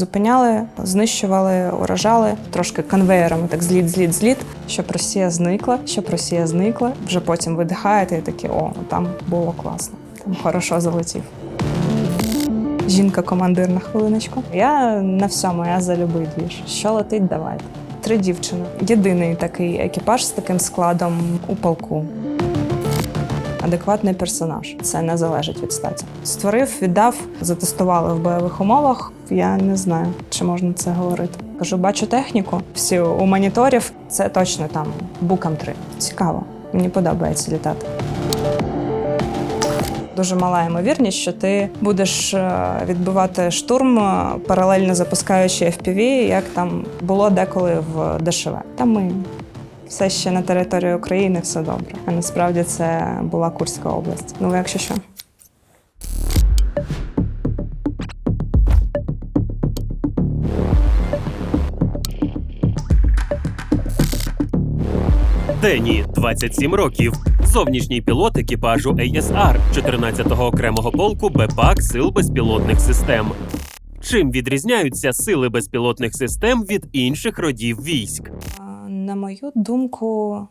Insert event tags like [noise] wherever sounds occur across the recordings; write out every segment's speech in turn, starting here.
зупиняли, знищували, уражали трошки конвеєрами, так зліт, зліт, зліт, щоб Росія зникла, щоб Росія зникла. Вже потім видихаєте і такі, о, там було класно, там хорошо залетів. Жінка-командир на хвилиночку. Я на всьому, я за любий. Що летить, давайте. Три дівчини. Єдиний такий екіпаж з таким складом у полку. Адекватний персонаж. Це не залежить від статі. Створив, віддав, затестували в бойових умовах. Я не знаю, чи можна це говорити. Кажу, бачу техніку. Всі у моніторів. Це точно там букам 3. Цікаво. Мені подобається літати. Дуже мала ймовірність, що ти будеш е, відбивати штурм, е, паралельно запускаючи FPV, як там було деколи в ДШВ. Там ми все ще на території України, все добре. А насправді це була Курська область. Ну, якщо що. Дені 27 років. Зовнішній пілот екіпажу ASR 14-го окремого полку БПАК Сил безпілотних систем. Чим відрізняються сили безпілотних систем від інших родів військ? На мою думку,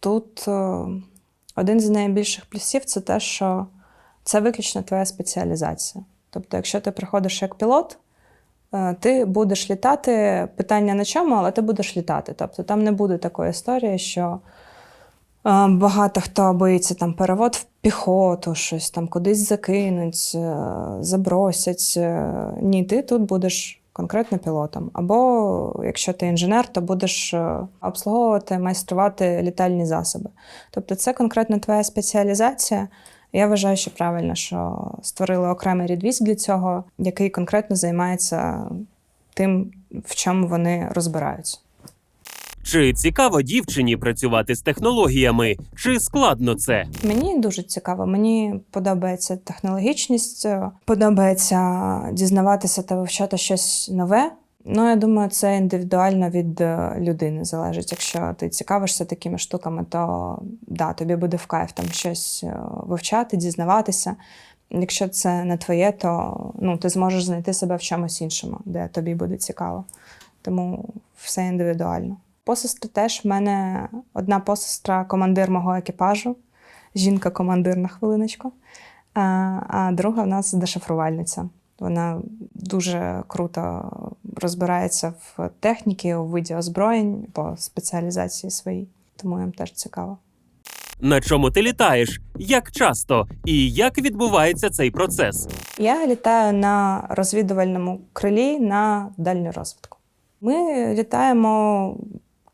тут е, один з найбільших плюсів це те, що це виключно твоя спеціалізація. Тобто, якщо ти приходиш як пілот, е, ти будеш літати, питання на чому, але ти будеш літати. Тобто там не буде такої історії, що е, багато хто боїться там перевод в піхоту, щось там кудись закинуть, забросять. Ні, ти тут будеш конкретно пілотом. Або якщо ти інженер, то будеш е, обслуговувати, майструвати літальні засоби. Тобто це конкретно твоя спеціалізація. Я вважаю, що правильно, що створили окремий рідвіз для цього, який конкретно займається тим, в чому вони розбираються. Чи цікаво дівчині працювати з технологіями, чи складно це? Мені дуже цікаво. Мені подобається технологічність, е, подобається дізнаватися та вивчати щось нове. Ну, я думаю, це індивідуально від е, людини залежить. Якщо ти цікавишся такими штуками, то да, тобі буде в кайф там щось е, вивчати, дізнаватися. Якщо це не твоє, то ну, ти зможеш знайти себе в чомусь іншому, де тобі буде цікаво. Тому все індивідуально. Посестри теж в мене одна посестра командир мого екіпажу, жінка-командир на хвилиночку, а, а друга в нас дешифрувальниця. Вона дуже круто розбирається в техніці, у виді озброєнь по спеціалізації своїй. Тому їм теж цікаво. На чому ти літаєш? Як часто? І як відбувається цей процес? Я літаю на розвідувальному крилі на дальню розвідку. Ми літаємо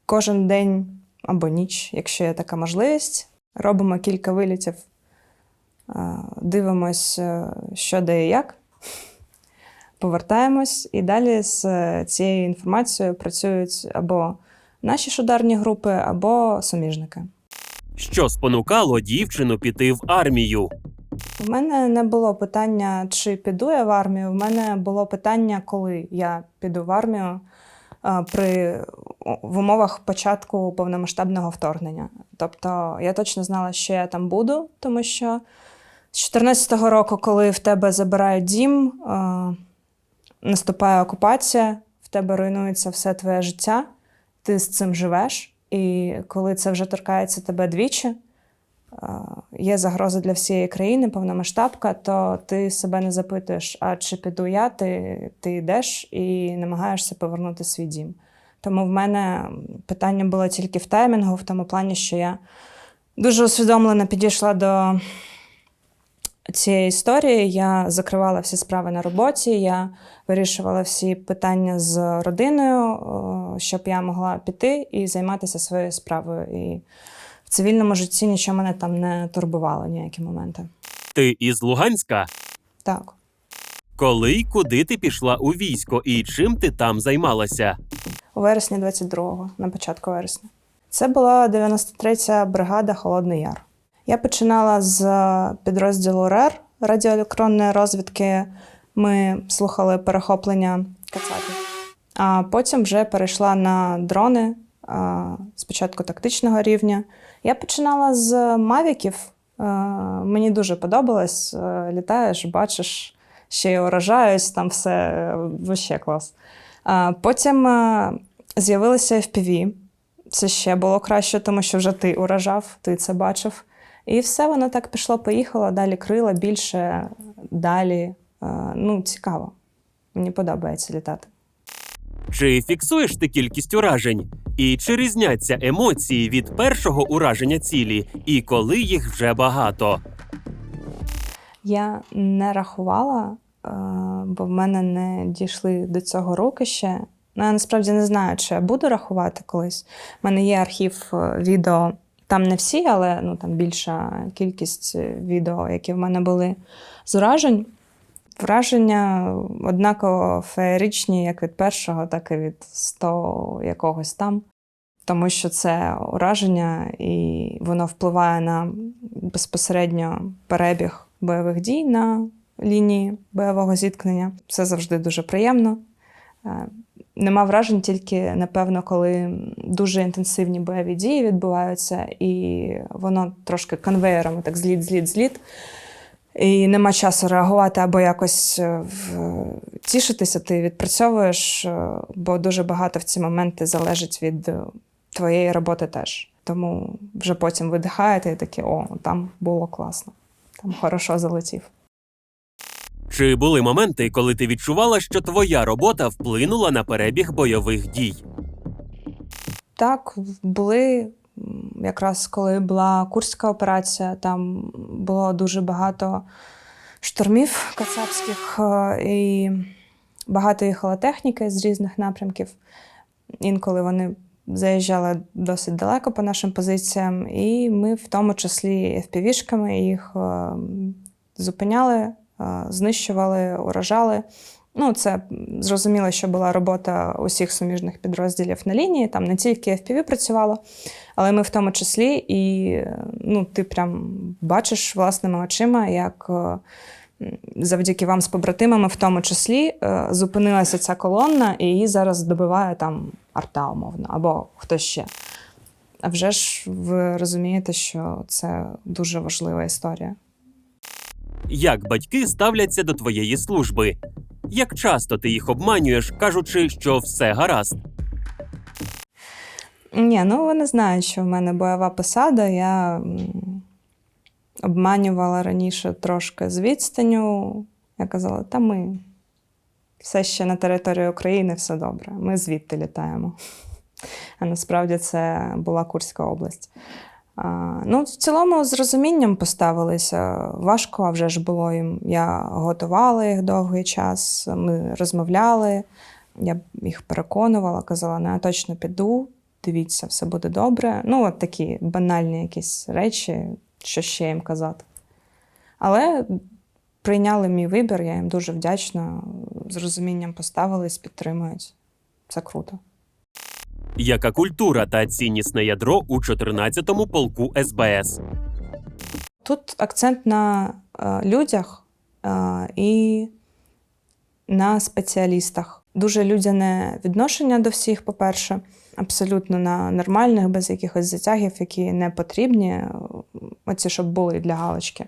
кожен день або ніч, якщо є така можливість. Робимо кілька вилітів, е, дивимось, е, що де і як, повертаємось, і далі з е, цією інформацією працюють або наші шударні групи, або суміжники. Що спонукало дівчину піти в армію? У мене не було питання, чи піду я в армію. У мене було питання, коли я піду в армію при в умовах початку повномасштабного вторгнення. Тобто я точно знала, що я там буду, тому що з 14-го року, коли в тебе забирають дім, наступає окупація, в тебе руйнується все твоє життя, ти з цим живеш. І коли це вже торкається тебе двічі, е, є загроза для всієї країни, повномасштабка, то ти себе не запитуєш, а чи піду я, ти, ти йдеш і намагаєшся повернути свій дім. Тому в мене питання було тільки в таймінгу, в тому плані, що я дуже усвідомлено підійшла до цієї історії. Я закривала всі справи на роботі, я вирішувала всі питання з родиною, щоб я могла піти і займатися своєю справою. Цивільному житті нічого мене там не турбувало ніякі моменти. Ти із Луганська? Так. Коли й куди ти пішла у військо і чим ти там займалася? У вересні 22-го, на початку вересня. Це була 93-я бригада Холодний Яр. Я починала з підрозділу РЕР радіоелектронної розвідки. Ми слухали перехоплення кацапів. А потім вже перейшла на дрони спочатку тактичного рівня. Я починала з мавіків. Е, Мені дуже подобалось. Е, Літаєш, бачиш, ще й урожаюсь, там все е, вообще клас. Потім з'явилися FPV. Це ще було краще, тому що вже ти уражав, ти це бачив. І все воно так пішло, поїхало, далі крила більше, далі. Ну, цікаво. Мені подобається літати. Чи фіксуєш ти кількість уражень? І чи різняться емоції від першого ураження цілі, і коли їх вже багато? Я не рахувала, е, бо в мене не дійшли до цього роки ще. Ну, я насправді не знаю, чи я буду рахувати колись. У мене є архів е, відео, там не всі, але ну, там більша кількість е, відео, які в мене були з уражень. Враження однаково феєричні, як від першого, так і від 100 якогось там. Тому що це ураження, і воно впливає на безпосередньо перебіг бойових дій на лінії бойового зіткнення. Це завжди дуже приємно. Е, Нема вражень тільки, напевно, коли дуже інтенсивні бойові дії відбуваються, і воно трошки конвеєром, так зліт, зліт, зліт. І нема часу реагувати або якось е, тішитися, ти відпрацьовуєш, е, бо дуже багато в ці моменти залежить від е, твоєї роботи теж. Тому вже потім видихаєте і такі, о, там було класно, там хорошо залетів. Чи були моменти, коли ти відчувала, що твоя робота вплинула на перебіг бойових дій? Так, були якраз коли була курська операція, там було дуже багато штурмів кацапських е, і багато їхала техніки з різних напрямків. Інколи вони заїжджали досить далеко по нашим позиціям, і ми в тому числі FPV-шками їх е, зупиняли, е, знищували, уражали. Ну, це зрозуміло, що була робота усіх суміжних підрозділів на лінії, там не тільки FPV працювало, але ми в тому числі, і ну, ти прям бачиш власними очима, як е, завдяки вам з побратимами, в тому числі, е, зупинилася ця колонна, і її зараз добиває там арта, умовно, або хтось ще. А вже ж ви розумієте, що це дуже важлива історія. Як батьки ставляться до твоєї служби? Як часто ти їх обманюєш, кажучи, що все гаразд? Ні, ну вони знають, що в мене бойова посада. Я обманювала раніше трошки з відстаню. Я казала, та ми все ще на території України, все добре. Ми звідти літаємо. [laughs] А насправді це була Курська область. Ну, в цілому з розумінням поставилися. Важко, вже ж було їм. Я готувала їх довгий час, ми розмовляли. Я їх переконувала, казала, ну я точно піду, дивіться, все буде добре. Ну, от такі банальні якісь речі, що ще їм казати. Але прийняли мій вибір, я їм дуже вдячна, з розумінням поставились, підтримують. Це круто. Яка культура та ціннісне ядро у 14-му полку СБС? Тут акцент на е, людях е, і на спеціалістах. Дуже людяне відношення до всіх, по-перше, абсолютно на нормальних, без якихось затягів, які не потрібні. Оці, щоб були для галочки.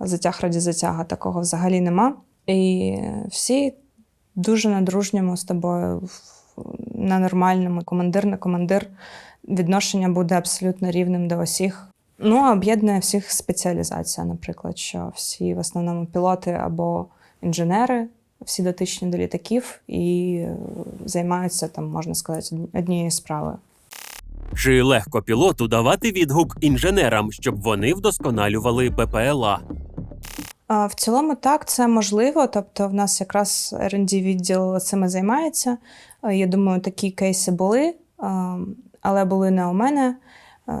Затяг раді затяга такого взагалі нема. І всі дуже на дружньому з тобою, на нормальному, командир на командир. Відношення буде абсолютно рівним до усіх. Ну, а об'єднує всіх спеціалізація, наприклад, що всі в основному пілоти або інженери, всі дотичні до літаків і е, займаються там, можна сказати, однією справою. Чи легко пілоту давати відгук інженерам, щоб вони вдосконалювали БПЛА? В цілому так, це можливо. Тобто, в нас якраз rd відділ цим і займається. А, Я думаю, такі кейси були, але були не у мене.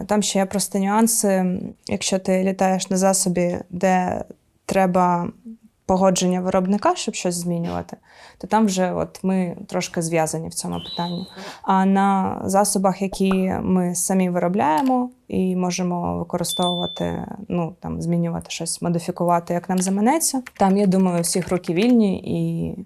Там ще є просто нюанси. Якщо ти літаєш на засобі, де треба погодження виробника, щоб щось змінювати, то там вже от ми трошки зв'язані в цьому питанні. А на засобах, які ми самі виробляємо і можемо використовувати, ну там змінювати щось, модифікувати, як нам заманеться. Там, я думаю, у всіх руки вільні і е,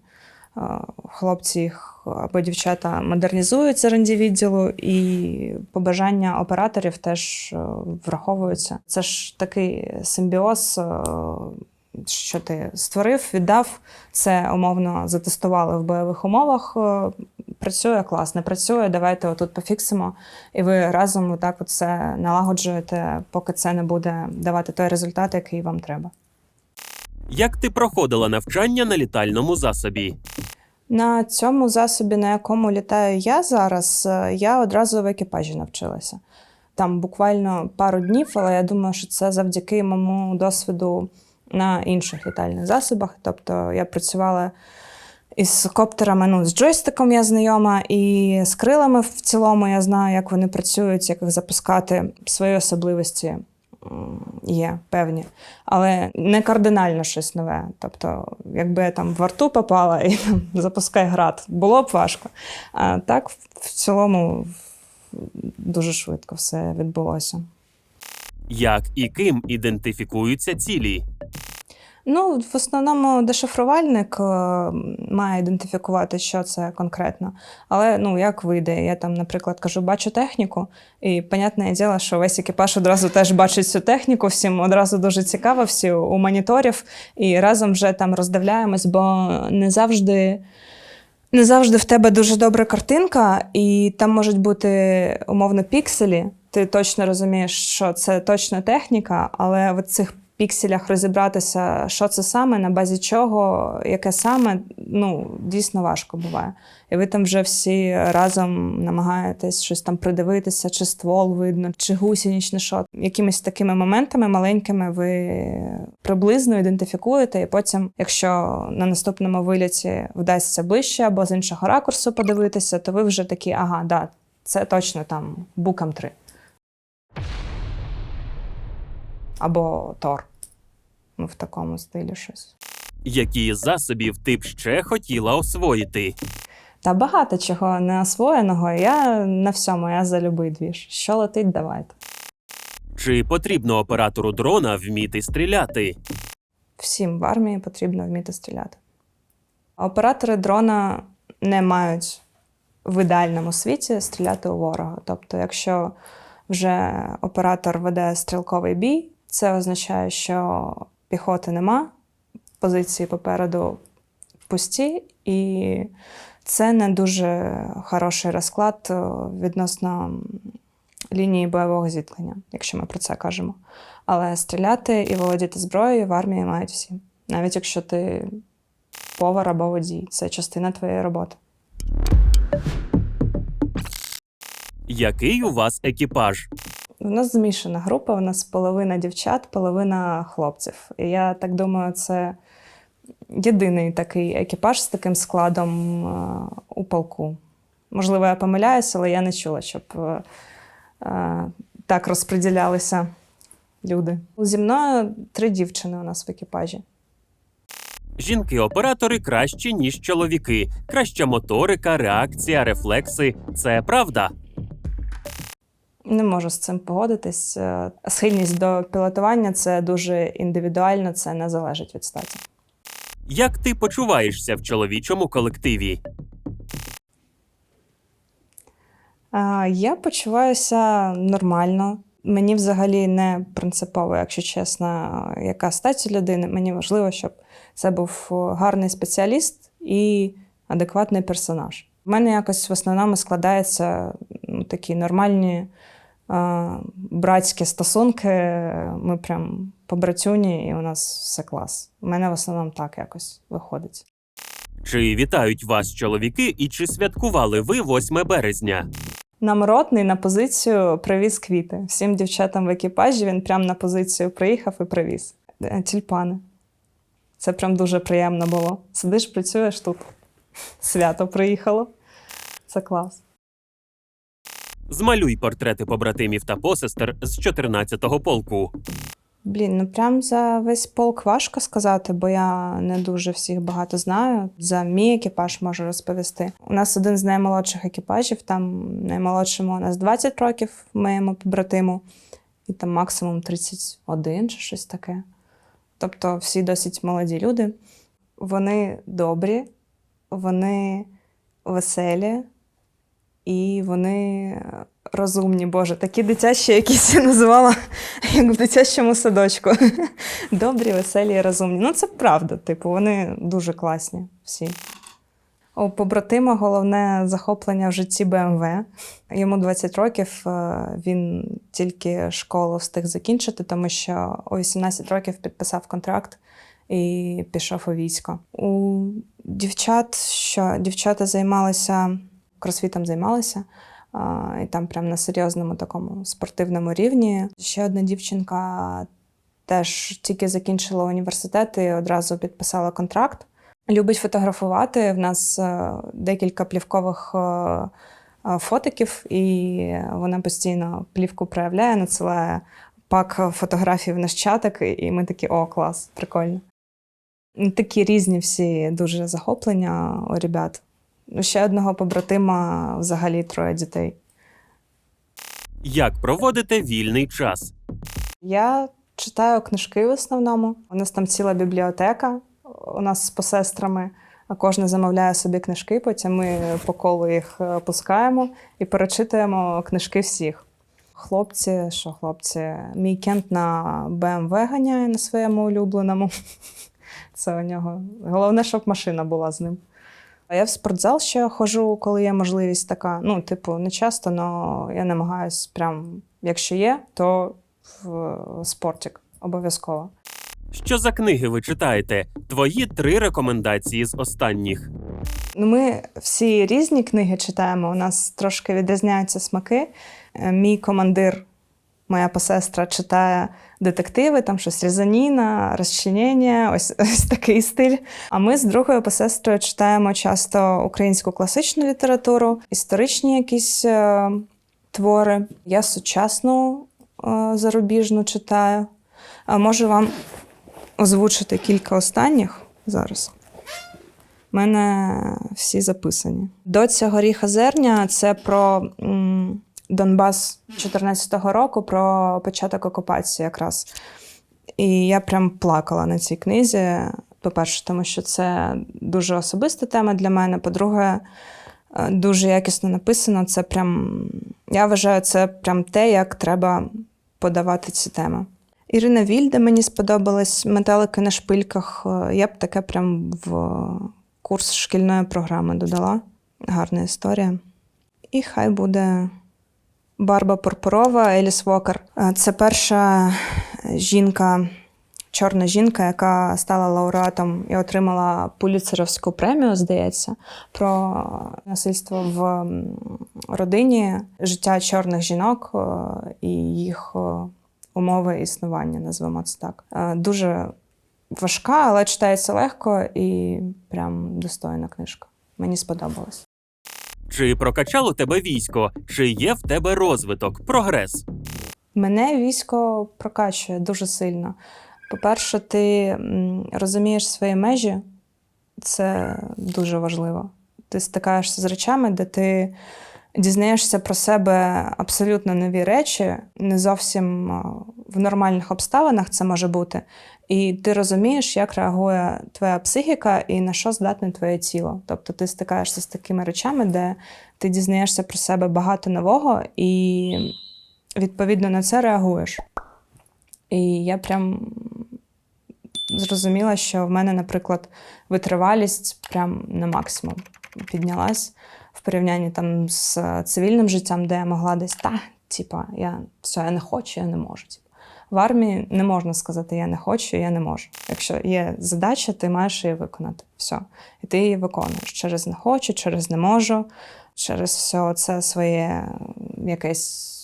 хлопці їх або дівчата модернізують з відділу, і побажання операторів теж е, враховуються. Це ж такий симбіоз. е, що ти створив, віддав, це умовно затестували в бойових умовах. е, Працює клас, не працює, давайте отут пофіксимо. І ви разом отак от все налагоджуєте, поки це не буде давати той результат, який вам треба. Як ти проходила навчання на літальному засобі? На цьому засобі, на якому літаю я зараз, е, я одразу в екіпажі навчилася. Там буквально пару днів, але я думаю, що це завдяки моєму досвіду на інших літальних засобах. Тобто я працювала із коптерами, ну, з джойстиком я знайома, і з крилами в цілому я знаю, як вони працюють, як їх запускати, свої особливості є певні, але не кардинально щось нове. Тобто, якби я там в арту попала і там, [laughs] запускай град, було б важко. А так, в цілому, дуже швидко все відбулося. Як і ким ідентифікуються цілі? Ну, в основному дешифрувальник е, має ідентифікувати, що це конкретно. Але ну як вийде? Я там, наприклад, кажу, бачу техніку, і понятне діло, що весь екіпаж одразу теж бачить цю техніку, всім одразу дуже цікаво, всі у моніторів, і разом вже там роздивляємось, бо не завжди. Не завжди в тебе дуже добра картинка, і там можуть бути умовно пікселі. Ти точно розумієш, що це точно техніка, але в цих пікселях розібратися, що це саме, на базі чого, яке саме, ну дійсно важко буває. І ви там вже всі разом намагаєтесь щось там придивитися, чи ствол видно, чи гусінічний шот. Якимись такими моментами маленькими ви приблизно ідентифікуєте, і потім, якщо на наступному виліті вдасться ближче або з іншого ракурсу подивитися, то ви вже такі, ага, да, це точно там букам 3. Або Тор. Ну, в такому стилі щось. Які засобів ти б ще хотіла освоїти? Та багато чого не освоєного. Я на всьому, я за любий двіж. Що летить, давайте. Чи потрібно оператору дрона вміти стріляти? Всім в армії потрібно вміти стріляти. Оператори дрона не мають в ідеальному світі стріляти у ворога. Тобто, якщо вже оператор веде стрілковий бій, це означає, що піхоти нема, позиції попереду пусті, і це не дуже хороший розклад е, відносно лінії бойового зіткнення, якщо ми про це кажемо. Але стріляти і володіти зброєю в армії мають всі. Навіть якщо ти повар або водій, це частина твоєї роботи. Який у вас екіпаж? У нас змішана група, у нас половина дівчат, половина хлопців. І я так думаю, це єдиний такий екіпаж з таким складом е, у полку. Можливо, я помиляюся, але я не чула, щоб е, е, так розподілялися люди. Зі мною три дівчини у нас в екіпажі. Жінки-оператори кращі, ніж чоловіки. Краща моторика, реакція, рефлекси. Це правда. Не можу з цим погодитись. Е, Схильність до пілотування це дуже індивідуально, це не залежить від статі. Як ти почуваєшся в чоловічому колективі? Я почуваюся нормально. Мені взагалі не принципово, якщо чесно, яка стать людини. Мені важливо, щоб це був гарний спеціаліст і адекватний персонаж. У мене якось в основному складаються ну, такі нормальні е, братські стосунки. Ми прям побратюні, і у нас все клас. У мене в основному так якось виходить. Чи вітають вас чоловіки і чи святкували ви 8 березня? Нам ротний на позицію привіз квіти. Всім дівчатам в екіпажі він прямо на позицію приїхав і привіз. Е, Тюльпани. Це прям дуже приємно було. Сидиш, працюєш тут. Свято приїхало. Це клас. Змалюй портрети побратимів та посестер з 14-го полку. Блін, ну прям за весь полк важко сказати, бо я не дуже всіх багато знаю. За мій екіпаж можу розповісти. У нас один з наймолодших екіпажів, там наймолодшому у нас 20 років, моєму побратиму, і там максимум 31 чи щось таке. Тобто всі досить молоді люди. Вони добрі, вони веселі і вони розумні, Боже, такі дитячі, якісь я називала як в дитячому садочку. [laughs] Добрі, веселі розумні. Ну, це правда, типу, вони дуже класні всі. У побратима головне захоплення в житті БМВ. Йому 20 років, е, він тільки школу встиг закінчити, тому що у 18 років підписав контракт і пішов у військо. У дівчат, що дівчата займалися кросфітом, займалися. а, І там прям на серйозному такому спортивному рівні. Ще одна дівчинка теж тільки закінчила університет і одразу підписала контракт. Любить фотографувати. В нас е, декілька плівкових е, е, фотиків, і вона постійно плівку проявляє, надсилає пак фотографій в наш чатик, і ми такі, о, клас, прикольно. Такі різні всі дуже захоплення у ребят. Ну, Ще одного побратима взагалі троє дітей. Як проводите вільний час? Я читаю книжки в основному. У нас там ціла бібліотека. У нас з посестрами. Кожна замовляє собі книжки, потім ми по колу їх е, пускаємо і перечитуємо книжки всіх. Хлопці, що хлопці, мій кент на БМВ ганяє на своєму улюбленому. [laughs] Це у нього. Головне, щоб машина була з ним. А я в спортзал ще ходжу, коли є можливість така. Ну, типу, не часто, але я намагаюсь прям, якщо є, то в спортик обов'язково. Що за книги ви читаєте? Твої три рекомендації з останніх. Ну, ми всі різні книги читаємо. У нас трошки відрізняються смаки. Е, Мій командир, моя посестра, читає детективи, там щось різаніна, розчинення, [laughs] ось, ось такий стиль. А ми з другою посестрою читаємо часто українську класичну літературу, історичні якісь е, твори. Я сучасну е, зарубіжну читаю. А можу вам озвучити кілька останніх зараз. У мене всі записані. Доця горіха зерня це про м, Донбас 14-го року, про початок окупації якраз. І я прям плакала на цій книзі. По-перше, тому що це дуже особиста тема для мене. По-друге, е, дуже якісно написано. Це прям, я вважаю, це прям те, як треба подавати ці теми. Ірина Вільде мені сподобалась метелики на шпильках. Е, Я б таке прям в курс шкільної програми додала. Гарна історія. І хай буде Барба Пурпурова, Еліс Вокер. Е, Це перша жінка, чорна жінка, яка стала лауреатом і отримала Пуліцерівську премію, здається, про насильство в родині, життя чорних жінок е, і їх е, умови існування, назвемо це так. Дуже важка, але читається легко і прям достойна книжка. Мені сподобалось. Чи прокачало тебе військо? Чи є в тебе розвиток, прогрес? Мене військо прокачує дуже сильно. По-перше, ти розумієш свої межі, це дуже важливо. Ти стикаєшся з речами, де ти дізнаєшся про себе абсолютно нові речі, не зовсім в нормальних обставинах це може бути. І ти розумієш, як реагує твоя психіка і на що здатне твоє тіло. Тобто ти стикаєшся з такими речами, де ти дізнаєшся про себе багато нового і відповідно на це реагуєш. І я прям зрозуміла, що в мене, наприклад, витривалість прям на максимум піднялась порівнянні там з цивільним життям, де я могла десь та, типа, я все, я не хочу, я не можу. Типу. В армії не можна сказати я не хочу, я не можу. Якщо є задача, ти маєш її виконати. Все. І ти її виконуєш через не хочу, через не можу, через все це своє якесь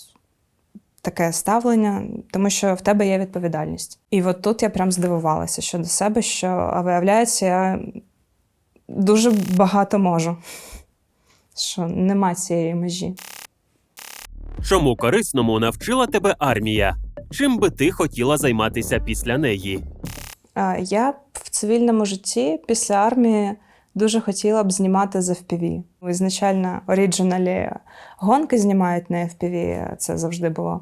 таке ставлення, тому що в тебе є відповідальність. І от тут я прям здивувалася щодо себе, що а виявляється, я дуже багато можу, що нема цієї межі. Чому корисному навчила тебе армія? Чим би ти хотіла займатися після неї? А, Я в цивільному житті після армії дуже хотіла б знімати з FPV. Ізначально оріджиналі гонки знімають на FPV, це завжди було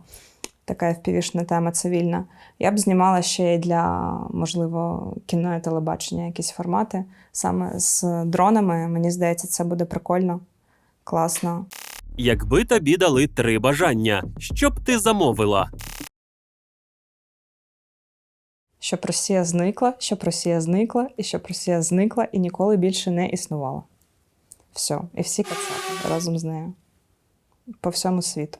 така FPV-шна тема цивільна. Я б знімала ще й для, можливо, кіно і телебачення якісь формати. Саме з дронами, мені здається, це буде прикольно, класно. Якби тобі дали три бажання, що б ти замовила? Щоб Росія зникла, щоб Росія зникла, і щоб Росія зникла і ніколи більше не існувала. Все. І всі кацапи разом з нею. По всьому світу.